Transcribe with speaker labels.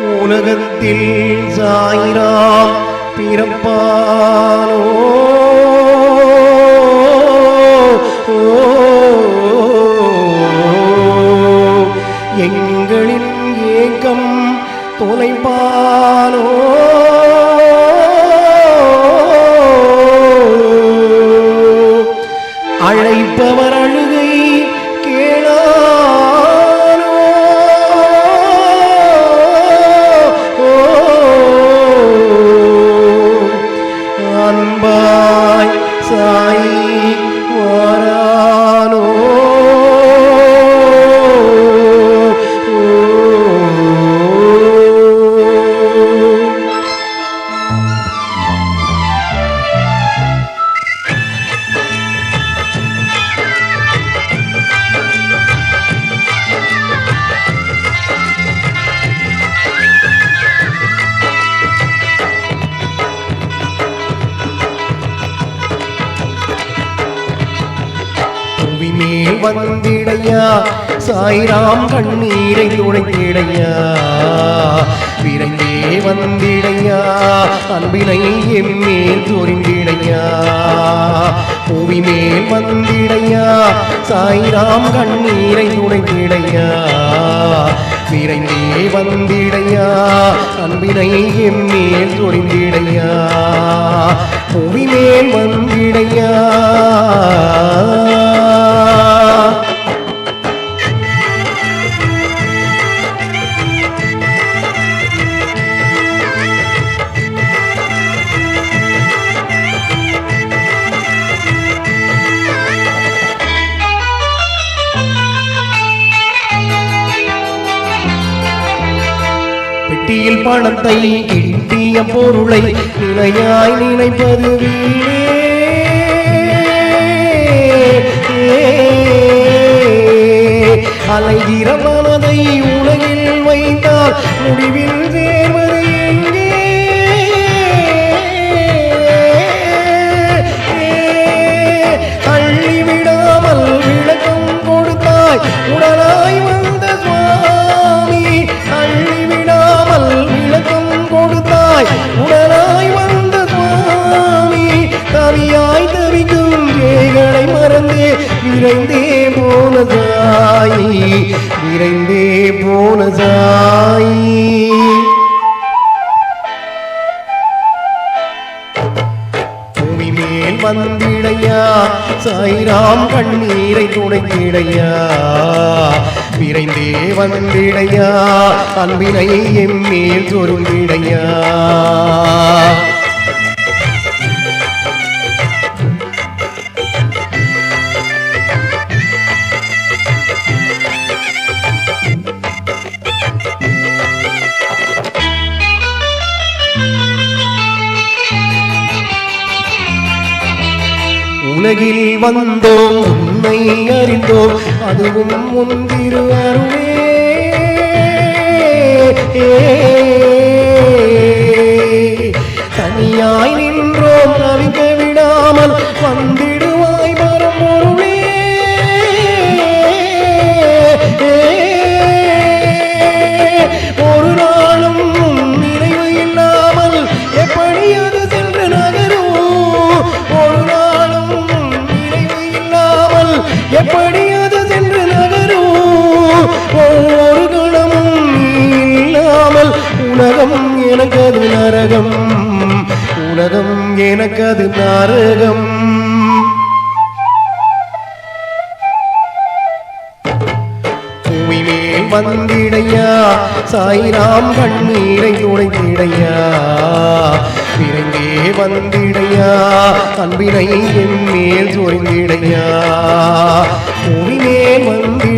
Speaker 1: உலகத்தில் சாயிராம் பிறப்பானோ? নাই வந்திடையா சாய்ராம் கண்ணீரை துடைத்திடையா? விரைந்தே வந்திடையா அன்பினை எம்மேல் சொரிந்திடையா புவி மேல் வந்திடையா? சாய்ராம் கண்ணீரை துடைத்திடையா? விரைந்தே வந்திடையா அன்பினை எம்மேல் சொரிந்திடையா புவி மேல் வந்திடையா? பெட்டியில் பணத்தை கிட்டிய பொருளை நிலையாய் நினைப்பது வீணே. அலைகிற மனதை உலகில் வைத்தால் முடிவில் விரைந்தே போன விரைந்தே போன பூமி மேல் வந்திடையா சாய்ராம் கண்ணீரை துடைத்திடையா. விரைந்தே வந்திடையா அன்பினை எம்மேல் சொருந்திடையா உலகில் வந்தோம் உன்னை அறிந்தோம். அதுவும் முந்திரு அருளே தனியாய் நின்றோம் தவிக்க எப்படி அது சென்று நகரும் ஒவ்வொரு கணமும் இல்லாமல் உலகம் எனக்கு அது நரகம். உலகம் எனக்கு அது நரகம் வந்திடையா? சாய்ராம் கண்ணீரை துடைத்திடையா? விரைந்தே வந்திடையா? அன்பினை என் மேல் சொரிந்திடையா பூமி மேல் வந்திடையா